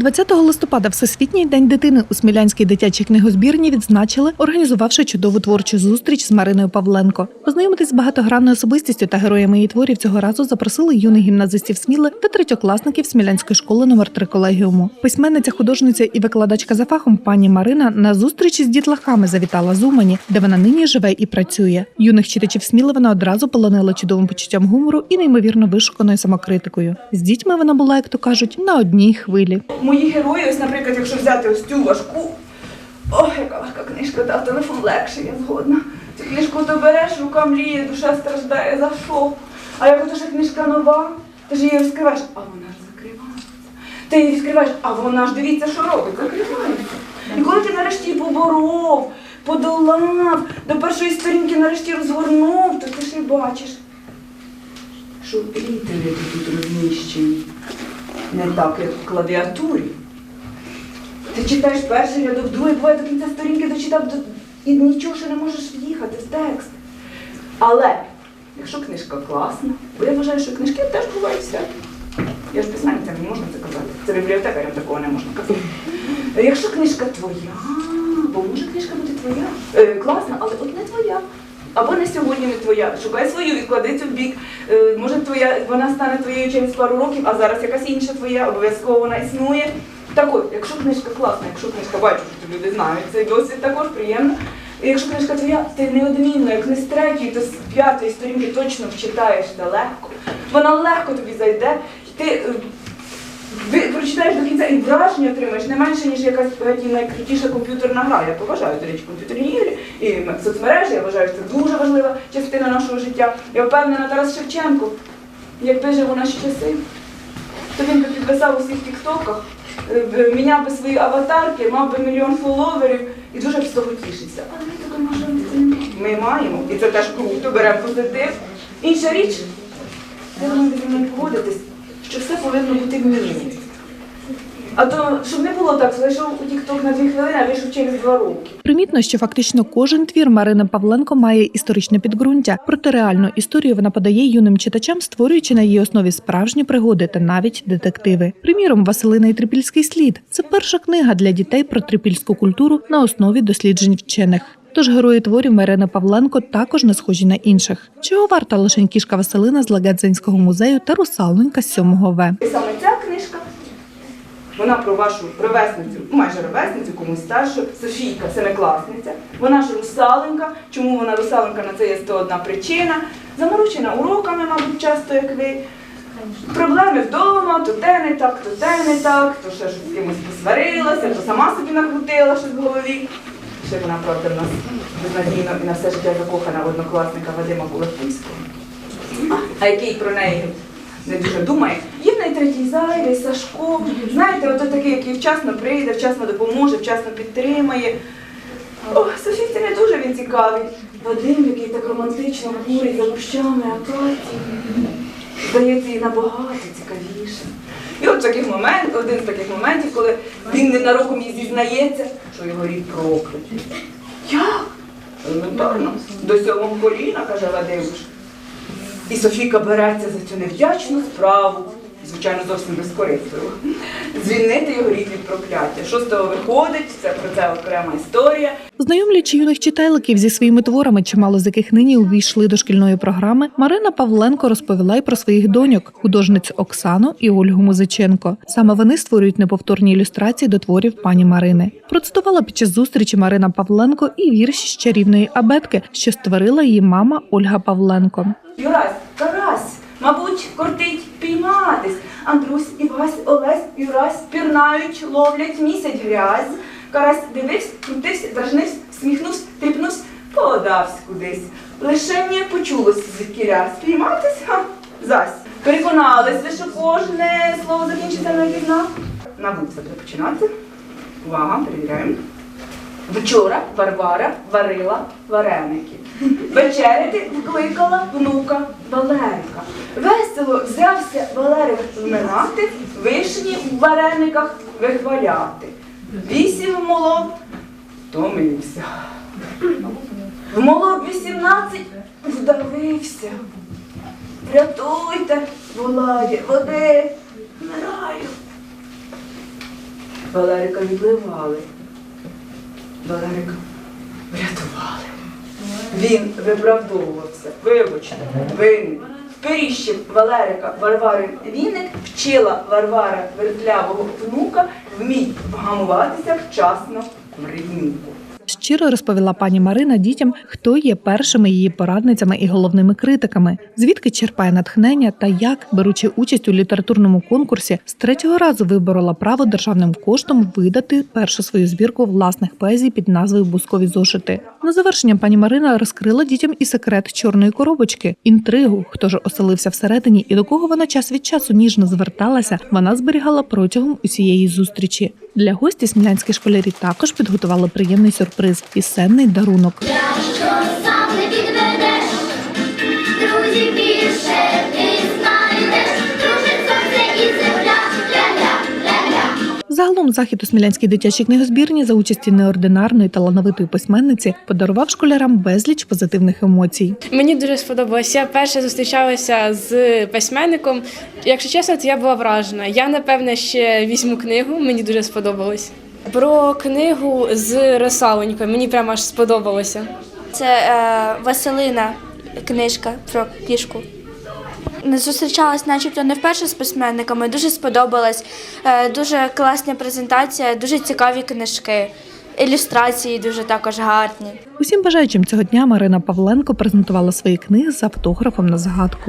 20 листопада, Всесвітній день дитини у Смілянській дитячій книгозбірні відзначили, організувавши чудову творчу зустріч з Мариною Павленко. Познайомитись з багатогранною особистістю та героями її творів цього разу запросили юних гімназистів Сміли та третьокласників Смілянської школи номер 3 колегіуму. Письменниця, художниця і викладачка за фахом пані Марина на зустрічі з дітлахами завітала з Умані, де вона нині живе і працює. Юних читачів Сміли вона одразу полонила чудовим почуттям гумору і неймовірно вишуканою самокритикою. З дітьми вона була, як то кажуть, на одній хвилі. Мої герої, ось, наприклад, якщо взяти ось цю важку, ох, яка важка книжка, та телефон легше, я згодна. Цю книжку то береш, рука мріє, душа страждає, за що? А як ото книжка нова, ти ж її розкриваєш, а вона ж закривається. Ти її відкриваєш, а вона ж дивіться, що робить, закривається. І коли ти нарешті її поборов, подолав, до першої сторінки нарешті розгорнув, то ти ж і бачиш, що літери тут розміщені. Не так, як в клавіатурі. Ти читаєш перший рядок, другий, буває до кінця сторінки дочитав до... і нічого ще не можеш в'їхати в текст. Але якщо книжка класна, бо я вважаю, що книжки теж бувають всякі. Я ж письменниця, не можна це казати. Це бібліотекарям такого не можна казати. Якщо книжка твоя, бо може книжка бути твоя, е, класна, але от не твоя. Або не сьогодні не твоя. Шукай свою, відклади цю в бік. Е, може твоя, вона стане твоєю через пару років, а зараз якась інша твоя, обов'язково вона існує. Так от, якщо книжка класна, якщо книжка бачу, що люди знають цей досвід також приємно. І якщо книжка твоя, ти неодмінно, як не з третьої, то з п'ятої сторінки точно вчитаєш та легко. Вона легко тобі зайде. Ти е, ви прочитаєш до кінця і враження отримаєш не менше, ніж якась найкрутіша комп'ютерна гра. Я поважаю, до речі, комп'ютерні ігри і соцмережі, я вважаю, що це дуже важлива частина нашого життя. Я впевнена, Тарас Шевченко, якби жив у наші часи, то він би підписав у всіх тіктоках, е, міняв би свої аватарки, мав би мільйон фоловерів і дуже б з того тішився. Але ми такої можливості не маємо. Ми маємо, і це теж круто, беремо позитив. Інша річ, я думаю, ви зі мною погодитесь, що все повинно бути в мінімумі. А то, щоб не було так, зайшов у Тік-Ток на дві хвилини, а вийшов через два роки. Примітно, що фактично кожен твір Марини Павленко має історичне підґрунтя. Проте реальну історію вона подає юним читачам, створюючи на її основі справжні пригоди та навіть детективи. Приміром, Василина і Трипільський слід це перша книга для дітей про трипільську культуру на основі досліджень вчених. Тож герої творів Марини Павленко також не схожі на інших. Чого варта лише кішка Василина з Лагедзинського музею та русалонька з 7 В. І саме ця книжка, вона про вашу ровесницю, майже ровесницю, комусь старшу, Софійка, семикласниця. Вона ж русаленька. Чому вона русаленка, на це є 101 причина. Заморочена уроками, мабуть, часто, як ви. Проблеми вдома, то те не так, то те не так, то ще щось з кимось посварилася, то сама собі накрутила щось в голові. Ще вона, правда, в нас безнадійно і на все життя закохана в однокласника Вадима Кулаківського а який про неї не дуже думає. Є в неї третій зайвий, Сашко. Знаєте, ото такий, який вчасно прийде, вчасно допоможе, вчасно підтримає. О, Софійці не дуже він цікавий. Вадим, який так романтично курить за кущами, а Каті, здається, їй набагато цікавіше. І от таких момент, один з таких моментів, коли він ненароком їй зізнається, що його рід проклятий. Як? Елементарно. До сьомого коліна, каже Вадимуш. І Софійка береться за цю невдячну справу, звичайно, зовсім безкорисливо, звільнити його рід від прокляття. Що з того виходить? Це про це окрема історія. Знайомлячи юних читайликів зі своїми творами, чимало з яких нині увійшли до шкільної програми, Марина Павленко розповіла й про своїх доньок, художниць Оксану і Ольгу Музиченко. Саме вони створюють неповторні ілюстрації до творів пані Марини. Процитувала під час зустрічі Марина Павленко і вірші з чарівної абетки, що створила її мама Ольга Павленко. Юрась, Карась, мабуть, кортить пійматись. Андрусь, Івась, Олесь, Юрась пірнають, ловлять місяць грязь. Карась дивився, крутився, дражнився, сміхнувся, тріпнувся, подався кудись. Лише мені почулося звідкіля. Спійматись? Ха, зась. Переконалися, що кожне слово закінчиться на знак. Набудь треба починати. Увага, перевіряємо. Вчора Варвара варила вареники. Вечеряти вкликала внука Валерика. Весело взявся Валерик вминати, вишні в варениках вихваляти. Вісім вмолов, втомився. Вмолов вісімнадцять, вдавився. Рятуйте, волає, води, вмираю. Валерика відливали. Валерика врятували. Він виправдовувався. Вибачте, винен. Вперіщив Валерика Варварин Вінник вчила Варвара вертлявого внука вміть вгамуватися вчасно в ріднюку. Щиро розповіла пані Марина дітям, хто є першими її порадницями і головними критиками, звідки черпає натхнення та як, беручи участь у літературному конкурсі, з третього разу виборола право державним коштом видати першу свою збірку власних поезій під назвою Бускові зошити. На завершення пані Марина розкрила дітям і секрет чорної коробочки, інтригу, хто ж оселився всередині і до кого вона час від часу ніжно зверталася, вона зберігала протягом усієї зустрічі. Для гості смілянські школярі також підготували приємний сюрприз пісенний дарунок. Що сам не підведеш, друзі Загалом захід у Смілянській дитячій книгозбірні за участі неординарної талановитої письменниці подарував школярам безліч позитивних емоцій. Мені дуже сподобалось. Я перше зустрічалася з письменником. Якщо чесно, то я була вражена. Я напевне ще візьму книгу, мені дуже сподобалось. Про книгу з рисалонькою мені прямо аж сподобалося. Це е, Василина книжка про кішку. Не зустрічалась начебто не вперше з письменниками, дуже сподобалась. Е, дуже класна презентація, дуже цікаві книжки. Ілюстрації дуже також гарні. Усім бажаючим цього дня Марина Павленко презентувала свої книги з автографом на згадку.